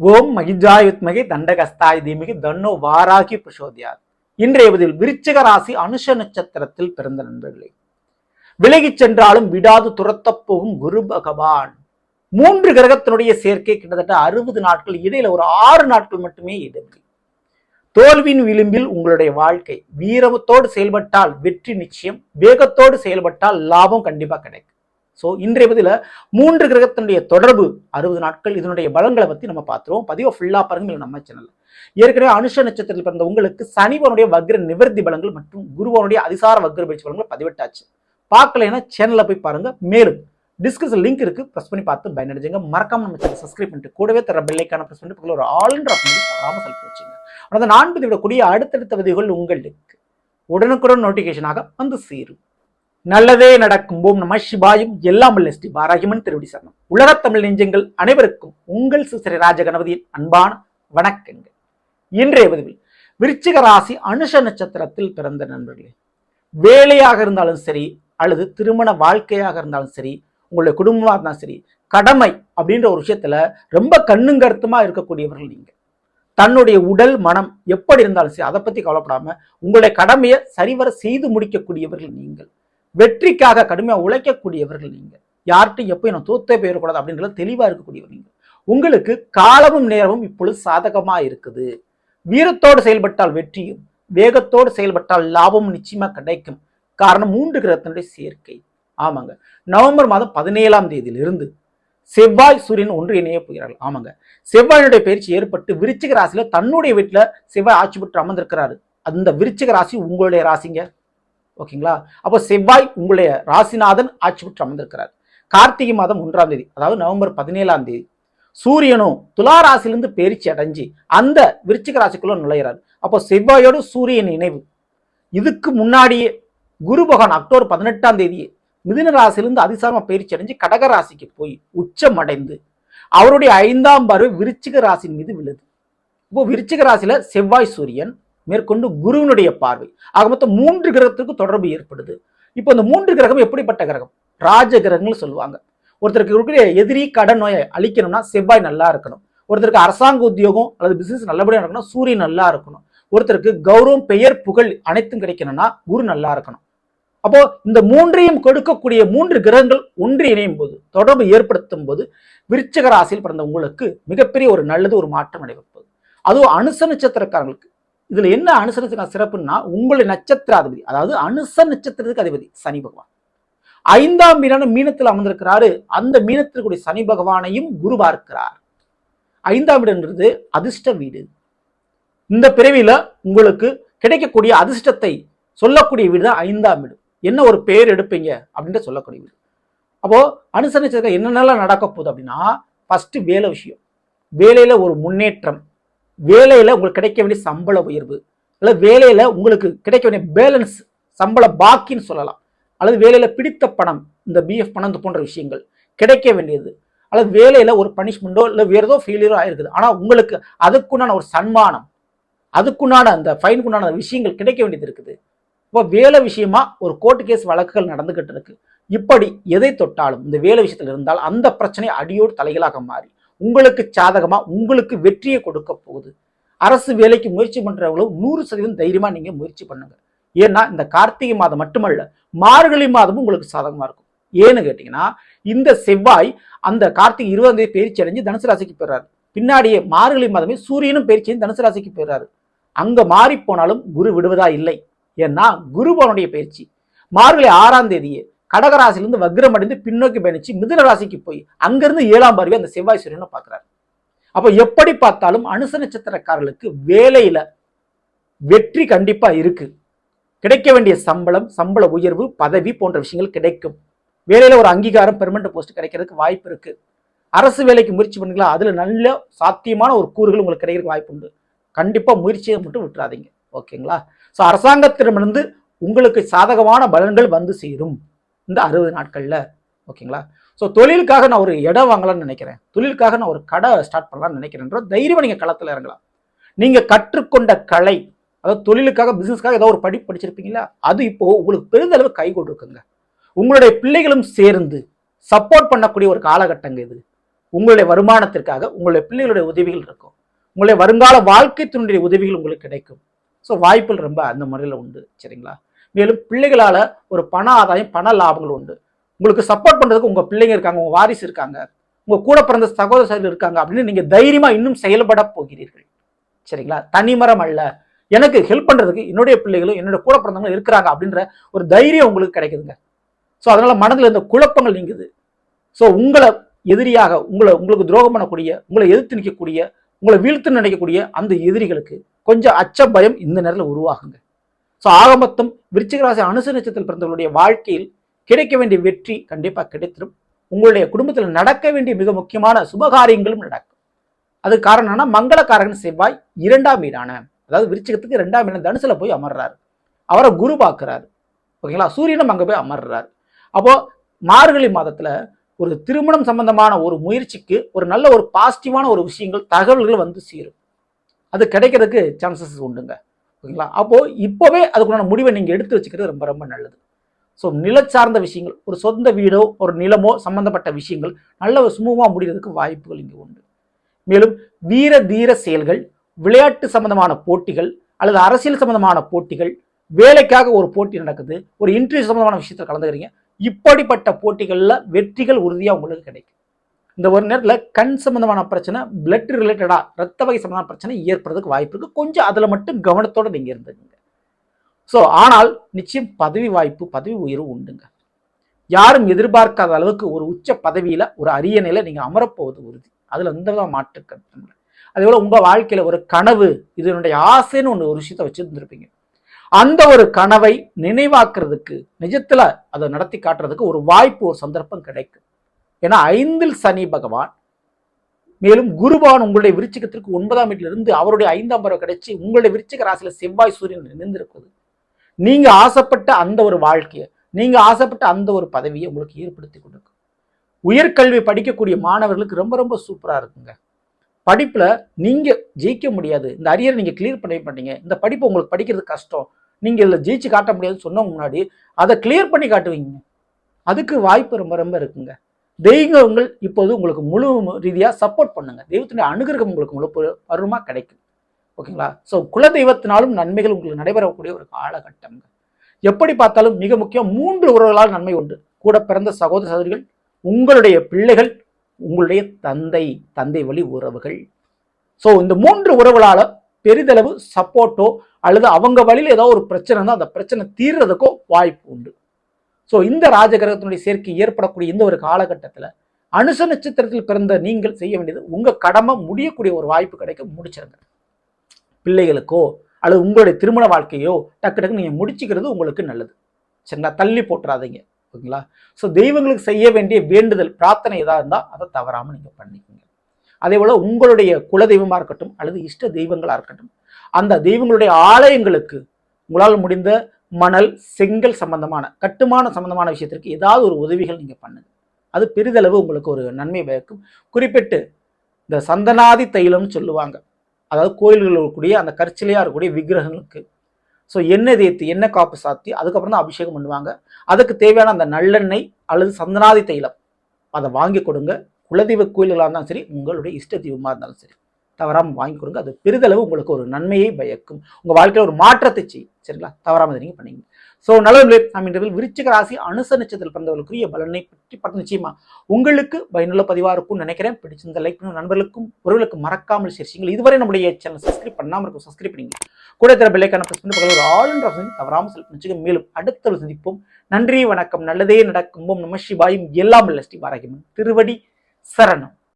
ஓம் மகிஜாயுத்மகி தண்டகஸ்தாய் தீமிகி தன்னோ வாராகி பிரசோதியார் இன்றைய பதில் விருச்சிக ராசி அனுஷ நட்சத்திரத்தில் பிறந்த நண்பர்களே. விலகிச் சென்றாலும் விடாது துரத்தப் போகும் குரு பகவான். மூன்று கிரகத்தினுடைய சேர்க்கை கிட்டத்தட்ட அறுபது நாட்கள் இடையில ஒரு ஆறு நாட்கள் மட்டுமே இடைவெளி. தோல்வியின் விளிம்பில் உங்களுடைய வாழ்க்கை வீரத்தோடு செயல்பட்டால் வெற்றி நிச்சயம் வேகத்தோடு செயல்பட்டால் லாபம் கண்டிப்பா கிடைக்கும். ஸோ இன்றைய பதில மூன்று கிரகத்தினுடைய தொடர்பு அறுபது நாட்கள் இதனுடைய பலன்களை பற்றி நம்ம பார்த்துருவோம். பதிவை ஃபுல்லாக பாருங்க நம்ம சேனல் ஏற்கனவே அனுஷ நட்சத்திரத்தில் பிறந்த உங்களுக்கு சனிவனுடைய வக்ர நிவர்த்தி பலங்கள் மற்றும் குருவனுடைய அதிசார வக்ர பயிற்சி பலங்கள் பதிவிட்டாச்சு. பார்க்கலைன்னா சேனலில் போய் பாருங்க. மேலும் டிஸ்கஸ் லிங்க் இருக்கு. ப்ரெஸ் பண்ணி பார்த்து பயனடைஞ்சுங்க மறக்காம நம்ம சேனல் சப்ஸ்கிரைப் பண்ணிட்டு கூடவே தர பெல்லைக்கான ப்ரெஸ் பண்ணிட்டு ஒரு ஆல்ன்ற பண்ணி தராம செலுத்தி வச்சுங்க. ஆனால் நான்கு விடக்கூடிய அடுத்தடுத்த பதிவுகள் உங்களுக்கு உடனுக்குடன் நோட்டிஃபிகேஷனாக வந்து சேரும். நல்லதே நடக்கும். போம் நம சிவாயும். எல்லாம் வல்ல ஸ்ரீ பாராகிமன் திருவடி சரணம். உலகத் தமிழ் நெஞ்சங்கள் அனைவருக்கும் உங்கள் சிசிறி ராஜ கணபதியின் அன்பான வணக்கங்கள். இன்றைய பதிவில் விருச்சிக ராசி அனுஷ நட்சத்திரத்தில் பிறந்த நண்பர்களே வேலையாக இருந்தாலும் சரி அல்லது திருமண வாழ்க்கையாக இருந்தாலும் சரி உங்களுடைய குடும்பமாக இருந்தாலும் சரி கடமை அப்படின்ற ஒரு விஷயத்துல ரொம்ப கண்ணும் கருத்துமா இருக்கக்கூடியவர்கள் நீங்க. தன்னுடைய உடல் மனம் எப்படி இருந்தாலும் சரி அதை பத்தி கவலைப்படாம உங்களுடைய கடமையை சரிவர செய்து முடிக்கக்கூடியவர்கள் நீங்கள். வெற்றிக்காக கடுமையாக உழைக்கக்கூடியவர்கள் நீங்கள். யார்கிட்ட எப்போ நான் தோத்தே போயிடக்கூடாது அப்படின்றது தெளிவாக இருக்கக்கூடியவர் நீங்கள். உங்களுக்கு காலமும் நேரமும் இப்பொழுது சாதகமாக இருக்குது. வீரத்தோடு செயல்பட்டால் வெற்றியும் வேகத்தோடு செயல்பட்டால் லாபமும் நிச்சயமாக கிடைக்கும். காரணம் மூன்று கிரகத்தினுடைய சேர்க்கை. ஆமாங்க. நவம்பர் மாதம் பதினேழாம் தேதியிலிருந்து செவ்வாய் சூரியன் ஒன்று இணைய போகிறார்கள். ஆமாங்க. செவ்வாயினுடைய பயிற்சி ஏற்பட்டு விருச்சிக ராசியில் தன்னுடைய வீட்டில் செவ்வாய் ஆட்சி பெற்று அமர்ந்திருக்கிறாரு. அந்த விருச்சிக ராசி உங்களுடைய ராசிங்க? ஓகேங்களா? அப்போ செவ்வாய் உங்களுடைய ராசிநாதன் ஆட்சி பெற்று அமர்ந்திருக்கிறார். கார்த்திகை மாதம் ஒன்றாம் தேதி அதாவது நவம்பர் பதினேழாம் தேதி சூரியனும் துலா ராசியிலிருந்து பயிற்சி அடைஞ்சு அந்த விருச்சிக ராசிக்குள்ள நுழையிறாரு. அப்போ செவ்வாயோடு சூரியன் இணைவு. இதுக்கு முன்னாடியே குரு பகவான் அக்டோபர் பதினெட்டாம் தேதியே மிதுன ராசியிலிருந்து அதிசாரமா பயிற்சி அடைஞ்சு கடக ராசிக்கு போய் உச்சம் அடைந்து அவருடைய ஐந்தாம் பார்வை விருச்சிக ராசியின் மீது விழுது. இப்போ விருச்சிக ராசியில செவ்வாய் சூரியன் மேற்கொண்டு குருவினுடைய பார்வை. ஆக மொத்தம் மூன்று கிரகத்துக்கு தொடர்பு ஏற்படுது. இப்போ இந்த மூன்று கிரகம் எப்படிப்பட்ட கிரகம்? ராஜ கிரகங்கள் சொல்லுவாங்க. ஒருத்தருக்கு இருக்கிற எதிரி கடன் நோயை அழிக்கணும்னா செவ்வாய் நல்லா இருக்கணும். ஒருத்தருக்கு அரசாங்க உத்தியோகம் அல்லது பிசினஸ் நல்லபடியாக இருக்கணும் சூரியன் நல்லா இருக்கணும். ஒருத்தருக்கு கௌரவம் பெயர் புகழ் அனைத்தும் கிடைக்கணும்னா குரு நல்லா இருக்கணும். அப்போ இந்த மூன்றையும் கொடுக்கக்கூடிய மூன்று கிரகங்கள் ஒன்று இணையும் போது தொடர்பு ஏற்படுத்தும் போது விருச்சக ராசியில் பிறந்த உங்களுக்கு மிகப்பெரிய ஒரு நல்லது ஒரு மாற்றம் நடைபெறும் அதுவும் அனுச நட்சத்திரக்காரங்களுக்கு இதுல என்ன அனுசரத்துக்கான சிறப்புன்னா உங்களுடைய நட்சத்திராதிபதி அதாவது அனுச நட்சத்திரத்துக்கு அதிபதி சனி பகவான். ஐந்தாம் வீடான மீனத்தில் அமர்ந்திருக்கிறாரு. அந்த மீனத்திற்குரிய சனி பகவானையும் குரு பார்க்கிறார். ஐந்தாம் வீடுன்றது அதிர்ஷ்ட வீடு. இந்த பிறவியில உங்களுக்கு கிடைக்கக்கூடிய அதிர்ஷ்டத்தை சொல்லக்கூடிய வீடு தான் ஐந்தாம் வீடு. என்ன ஒரு பேர் எடுப்பீங்க அப்படின்ட்டு சொல்லக்கூடிய வீடு. அப்போ அனுசரிச்சதுக்கு என்னென்னலாம் நடக்க போகுது அப்படின்னா ஃபர்ஸ்ட் வேலை விஷயம். வேலையில ஒரு முன்னேற்றம். வேலையில் உங்களுக்கு கிடைக்க வேண்டிய சம்பள உயர்வு அல்லது வேலையில் உங்களுக்கு கிடைக்க வேண்டிய பேலன்ஸ் சம்பள பாக்கின்னு சொல்லலாம். அல்லது வேலையில் பிடித்த பணம் இந்த பிஎஃப் பணம் இது போன்ற விஷயங்கள் கிடைக்க வேண்டியது. அல்லது வேலையில் ஒரு பனிஷ்மெண்ட்டோ இல்லை வேறு ஏதோ ஃபெயிலியரோ ஆயிருக்குது. ஆனால் உங்களுக்கு அதுக்குண்டான ஒரு சன்மானம் அதுக்குண்டான அந்த ஃபைனுக்குண்டான விஷயங்கள் கிடைக்க வேண்டியது இருக்குது. இப்போ வேலை விஷயமா ஒரு கோர்ட்டு கேஸ் வழக்குகள் நடந்துகிட்டு இருக்கு. இப்படி எதை தொட்டாலும் இந்த வேலை விஷயத்தில் இருந்தால் அந்த பிரச்சனை அடியோடு தலைகளாக மாறி உங்களுக்கு சாதகமாக உங்களுக்கு வெற்றியை கொடுக்க போகுது. அரசு வேலைக்கு முயற்சி பண்ணுறவங்களும் நூறு சதவீதம் தைரியமாக நீங்கள் முயற்சி பண்ணுங்க. ஏன்னா இந்த கார்த்திகை மாதம் மட்டுமல்ல மார்கழி மாதமும் உங்களுக்கு சாதகமாக இருக்கும். ஏன்னு கேட்டிங்கன்னா இந்த செவ்வாய் அந்த கார்த்திகை இருபதாம் தேதி பயிற்சி அடைஞ்சு தனுசு ராசிக்கு போயிடுறாரு பின்னாடியே மார்கழி மாதமே சூரியனும் பயிற்சி தனுசு ராசிக்கு போயிடுறாரு அங்கே மாறி போனாலும் குரு விடுவதா இல்லை. ஏன்னா குருபவனுடைய பயிற்சி. மார்கழி ஆறாம் தேதியே கடகராசிலிருந்து வக்ரம் அடைந்து பின்னோக்கி பயணிச்சு மிதுன ராசிக்கு போய் அங்கிருந்து ஏழாம் பார்வை அந்த செவ்வாய் சூரியனை பார்க்குறாரு. அப்போ எப்படி பார்த்தாலும் அனுச நட்சத்திரக்காரர்களுக்கு வேலையில் வெற்றி கண்டிப்பாக இருக்குது கிடைக்க வேண்டிய சம்பளம் சம்பள உயர்வு பதவி போன்ற விஷயங்கள் கிடைக்கும். வேலையில் ஒரு அங்கீகாரம் பெர்மனண்ட் போஸ்ட் கிடைக்கிறதுக்கு வாய்ப்பு இருக்குது அரசு வேலைக்கு முயற்சி பண்ணுங்களா? அதில் நல்ல சாத்தியமான ஒரு கூறுகள் உங்களுக்கு கிடைக்கிறதுக்கு வாய்ப்பு உண்டு. கண்டிப்பாக முயற்சியை மட்டும் விட்டுறாதீங்க. ஓகேங்களா? ஸோ அரசாங்கத்திடமிருந்து உங்களுக்கு சாதகமான பலன்கள் வந்து சேரும். இந்த அறுபது நாட்களில் ஓகேங்களா? ஸோ தொழிலுக்காக நான் ஒரு இடம் வாங்கலாம்னு நினைக்கிறேன். தொழிலுக்காக நான் ஒரு கடை ஸ்டார்ட் பண்ணலாம்னு நினைக்கிறேன்ற தைரியமாக நீங்கள் களத்தில் இறங்கலாம். நீங்கள் கற்றுக்கொண்ட கலை அதாவது தொழிலுக்காக பிஸ்னஸ்க்காக ஏதோ ஒரு படிப்பு படிச்சிருப்பீங்களா அது இப்போ உங்களுக்கு பெரிதளவு கை கொடுக்குங்க. உங்களுடைய பிள்ளைகளும் சேர்ந்து சப்போர்ட் பண்ணக்கூடிய ஒரு காலகட்டங்க இது. உங்களுடைய வருமானத்திற்காக உங்களுடைய பிள்ளைகளுடைய உதவிகள் இருக்கும். உங்களுடைய வருங்கால வாழ்க்கை துணையுடைய உதவிகள் உங்களுக்கு கிடைக்கும். ஸோ வாய்ப்புகள் ரொம்ப அந்த முறையில் உண்டு சரிங்களா? மேலும் பிள்ளைகளால் ஒரு பண ஆதாயம் பண லாபங்கள் உண்டு. உங்களுக்கு சப்போர்ட் பண்ணுறதுக்கு உங்கள் பிள்ளைங்க இருக்காங்க உங்கள் வாரிசு இருக்காங்க உங்கள் கூட பிறந்த சகோதரர்கள் இருக்காங்க அப்படின்னு நீங்கள் தைரியமாக இன்னும் செயல்பட போகிறீர்கள். சரிங்களா? தனிமரம் அல்ல. எனக்கு ஹெல்ப் பண்ணுறதுக்கு என்னுடைய பிள்ளைகளும் என்னோட கூட பிறந்தவங்களும் இருக்கிறாங்க அப்படின்ற ஒரு தைரியம் உங்களுக்கு கிடைக்குதுங்க. ஸோ அதனால் மனதில் இந்த குழப்பங்கள் நீங்குது. ஸோ உங்களை எதிரியாக உங்களை உங்களுக்கு துரோகம் பண்ணக்கூடிய உங்களை எதிர்த்து நிற்கக்கூடிய உங்களை வீழ்த்து நினைக்கக்கூடிய அந்த எதிரிகளுக்கு கொஞ்சம் அச்ச பயம் இந்த நேரத்தில் உருவாகுங்க. ஸோ ஆகமொத்தம் விருச்சிக ராசி அனுச நட்சத்திரத்தில் பிறந்தவர்களுடைய வாழ்க்கையில் கிடைக்க வேண்டிய வெற்றி கண்டிப்பாக கிடைத்திடும். உங்களுடைய குடும்பத்தில் நடக்க வேண்டிய மிக முக்கியமான சுபகாரியங்களும் நடக்கும். அது காரணம் என்னன்னா மங்களக்காரகன் செவ்வாய் இரண்டாம் வீடான அதாவது விருச்சிகத்துக்கு இரண்டாம் வீடு தனுசுல போய் அமர்றாரு. அவரை குரு பார்க்கிறாரு. ஓகேங்களா? சூரியனும் அங்கே போய் அமர்றாரு. அப்போ மார்கழி மாதத்துல ஒரு திருமணம் சம்பந்தமான ஒரு முயற்சிக்கு ஒரு நல்ல ஒரு பாசிட்டிவான ஒரு விஷயங்கள் தகவல்கள் வந்து சேரும். அது கிடைக்கிறதுக்கு சான்சஸ் உண்டுங்க. ஓகேங்களா? அப்போது இப்போவே அதுக்குண்டான முடிவை நீங்கள் எடுத்து வச்சுக்கிறது ரொம்ப ரொம்ப நல்லது. ஸோ நில சார்ந்த விஷயங்கள் ஒரு சொந்த வீடோ ஒரு நிலமோ சம்மந்தப்பட்ட விஷயங்கள் நல்ல சுமூகமாக முடிகிறதுக்கு வாய்ப்புகள் இங்கே உண்டு. மேலும் வீர தீர செயல்கள் விளையாட்டு சம்பந்தமான போட்டிகள் அல்லது அரசியல் சம்பந்தமான போட்டிகள் வேலைக்காக ஒரு போட்டி நடக்குது ஒரு இன்டர்வியூ சம்பந்தமான விஷயத்தில் கலந்துக்கிறீங்க இப்படிப்பட்ட போட்டிகளில் வெற்றிகள் உறுதியாக உங்களுக்கு கிடைக்கும். இந்த ஒரு நேரத்தில் கண் சம்பந்தமான பிரச்சனை பிளட் ரிலேட்டடாக ரத்த வகை சம்பந்தமான பிரச்சனை ஏற்படுறதுக்கு வாய்ப்பு இருக்குது கொஞ்சம் அதில் மட்டும் கவனத்தோடு நீங்கள் இருந்துங்க ஸோ ஆனால் நிச்சயம் பதவி வாய்ப்பு பதவி உயர்வு உண்டுங்க. யாரும் எதிர்பார்க்காத அளவுக்கு ஒரு உச்ச பதவியில் ஒரு அரிய நிலை நீங்கள் அமரப்போவது உறுதி. அதில் எந்த வித மாற்று கருத்தும் இல்லை. அதே போல் உங்கள் வாழ்க்கையில் ஒரு கனவு இதனுடைய ஆசைன்னு ஒன்று ஒரு விஷயத்தை வச்சுருந்துருப்பீங்க. அந்த ஒரு கனவை நினைவாக்குறதுக்கு நிஜத்தில் அதை நடத்தி காட்டுறதுக்கு ஒரு வாய்ப்பு ஒரு சந்தர்ப்பம் கிடைக்கும். ஏன்னா ஐந்தில் சனி பகவான் மேலும் குருபான் உங்களுடைய விருச்சிகத்திற்கு ஒன்பதாம் வீட்டிலிருந்து அவருடைய ஐந்தாம் பருவம் கிடைச்சி உங்களுடைய விருச்சிக ராசியில் செவ்வாய் சூரியன் இணைந்திருக்குது. நீங்கள் ஆசைப்பட்ட அந்த ஒரு வாழ்க்கையை நீங்கள் ஆசைப்பட்ட அந்த ஒரு பதவியை உங்களுக்கு ஏற்படுத்தி கொடுக்கும். உயர்கல்வி படிக்கக்கூடிய மாணவர்களுக்கு ரொம்ப ரொம்ப சூப்பராக இருக்குங்க. படிப்பில் நீங்கள் ஜெயிக்க முடியாது. இந்த அரியர் நீங்கள் கிளியர் பண்ணி மாட்டீங்க இந்த படிப்பு உங்களுக்கு படிக்கிறது கஷ்டம். நீங்கள் இதில் ஜெயிச்சு காட்ட முடியாதுன்னு சொன்னவங்க முன்னாடி அதை கிளியர் பண்ணி காட்டுவீங்க. அதுக்கு வாய்ப்பு ரொம்ப ரொம்ப இருக்குங்க. தெய்வங்கள் இப்போது உங்களுக்கு முழு ரீதியாக சப்போர்ட் பண்ணுங்க. தெய்வத்தினுடைய அனுகிரகம் உங்களுக்கு முழு பருவமாக கிடைக்கும். ஓகேங்களா? ஸோ குல தெய்வத்தினாலும் நன்மைகள் உங்களுக்கு நடைபெறக்கூடிய ஒரு காலகட்டம் எப்படி பார்த்தாலும் மிக முக்கியம் மூன்று உறவுகளால் நன்மை உண்டு. கூட பிறந்த சகோதர சகோதரிகள் உங்களுடைய பிள்ளைகள் உங்களுடைய தந்தை தந்தை வழி உறவுகள். ஸோ இந்த மூன்று உறவுகளால் பெரிதளவு சப்போர்ட்டோ அல்லது அவங்க வழியில் ஏதோ ஒரு பிரச்சனை இருந்தால் அந்த பிரச்சனை தீர்றதுக்கோ வாய்ப்பு உண்டு. ஸோ இந்த ராஜகிரகத்தினுடைய சேர்க்கை ஏற்படக்கூடிய இந்த ஒரு காலகட்டத்தில் அனுச நட்சத்திரத்தில் பிறந்த நீங்கள் செய்ய வேண்டியது உங்கள் கடமை முடியக்கூடிய ஒரு வாய்ப்பு கிடைக்க முடிச்சிருங்க. பிள்ளைகளுக்கோ அல்லது உங்களுடைய திருமண வாழ்க்கையோ டக்கு டக்கு நீங்கள் முடிச்சுக்கிறது உங்களுக்கு நல்லது. சரிங்களா தள்ளி போட்டுறாதீங்க. ஓகேங்களா? ஸோ தெய்வங்களுக்கு செய்ய வேண்டிய வேண்டுதல் பிரார்த்தனை எதாக இருந்தால் அதை தவறாமல் நீங்கள் பண்ணிக்கோங்க. அதே போல் உங்களுடைய குல தெய்வமாக இருக்கட்டும் அல்லது இஷ்ட தெய்வங்களாக இருக்கட்டும். அந்த தெய்வங்களுடைய ஆலயங்களுக்கு உங்களால் முடிந்த மணல் செங்கல் சம்பந்தமான கட்டுமான சம்பந்தமான விஷயத்திற்கு ஏதாவது ஒரு உதவிகள் நீங்கள் பண்ணுங்க. அது பெரிதளவு உங்களுக்கு ஒரு நன்மை பயக்கும் குறிப்பிட்டு இந்த சந்தனாதி தைலம்னு சொல்லுவாங்க. அதாவது கோயில்களில் இருக்கக்கூடிய அந்த கற்சிலையாக இருக்கக்கூடிய விக்கிரகங்களுக்கு. ஸோ எண்ணெய் தேய்த்து எண்ணெய் காப்பு சாத்தி அதுக்கப்புறம் தான் அபிஷேகம் பண்ணுவாங்க. அதுக்கு தேவையான அந்த நல்லெண்ணெய் அல்லது சந்தனாதி தைலம் அதை வாங்கி கொடுங்க. குலதெய்வ கோயில்களாக இருந்தாலும் சரி உங்களுடைய இஷ்ட தெய்வமாக இருந்தாலும் சரி. தவறாமல் வாங்கி கொடுங்க. அது பெரிதளவு உங்களுக்கு ஒரு நன்மையை பயக்கும். உங்கள் வாழ்க்கையில் ஒரு மாற்றத்தை செய்யும் சரிங்களா? தவறாமல் நீங்கள் பண்ணீங்க. ஸோ நல்ல நாம் இன்றைய விருச்சிக ராசி அனுச நட்சத்திரத்தில் பிறந்தவர்களுக்குரிய பலனை பற்றி பார்த்து நிச்சயமா உங்களுக்கு பயனுள்ள பதிவாக இருக்கும்னு நினைக்கிறேன். பிடிச்சிருந்த லைக் பண்ணும் நண்பர்களுக்கும் உறவுகளுக்கும் மறக்காமல் சேர்ச்சிங்கள் இதுவரை நம்முடைய சேனல் சப்ஸ்கிரைப் பண்ணாமல் இருக்கும் சப்ஸ்கிரைப் பண்ணிங்க. கூட தர பிள்ளைக்கான பிரச்சனை பண்ணி ஒரு ஆல் என்ற தவறாமல் செலுத்தி நிச்சயம் மேலும் அடுத்த சந்திப்போம். நன்றி வணக்கம். நல்லதே நடக்கும். நம்ம சிவாயும். எல்லாம் ஸ்ரீ வாராகிமன் திருவடி சரணம்.